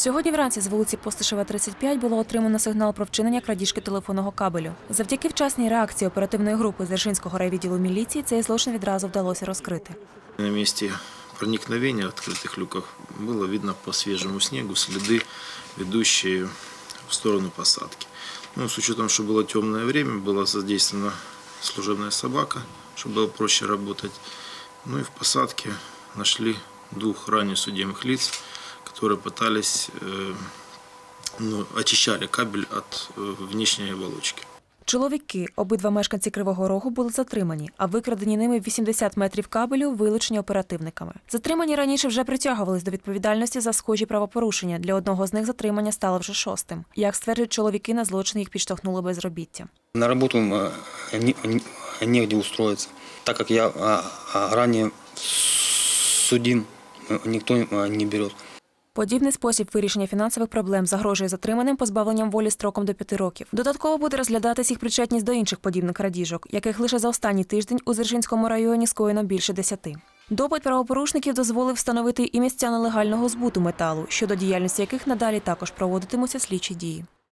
Сьогодні вранці з вулиці Постишева, 35 було отримано сигнал про вчинення крадіжки телефонного кабелю. Завдяки вчасній реакції оперативної групи Дзержинського райвідділу міліції цей злочин відразу вдалося розкрити. На месте проникновения в открытых люках было видно по свежему снегу следы, ведущие в сторону посадки. Ну, с учетом, что было темное время, была задействована служебная собака, чтобы было проще работать. Ну и в посадке нашли двух ранее судимых лиц, которые пытались, э, ну, очищали кабель от э, внешней оболочки. Чоловіки, обидва мешканці Кривого Рогу, були затримані, а викрадені ними 80 метрів кабелю вилучені оперативниками. Затримані раніше вже притягувались до відповідальності за схожі правопорушення. Для одного з них затримання стало вже шостим. Як стверджують чоловіки, на злочин їх підштовхнуло безробіття. На работу э, не- не- негде устроиться, так как я а, а, ранее судим, э, никто э, не берет. Подібний спосіб вирішення фінансових проблем загрожує затриманим позбавленням волі строком до п'яти років. Додатково буде розглядатись їх причетність до інших подібних крадіжок, яких лише за останній тиждень у Зержинському районі скоєно більше десяти. Допит правопорушників дозволив встановити і місця нелегального збуту металу, щодо діяльності яких надалі також проводитимуться слідчі дії.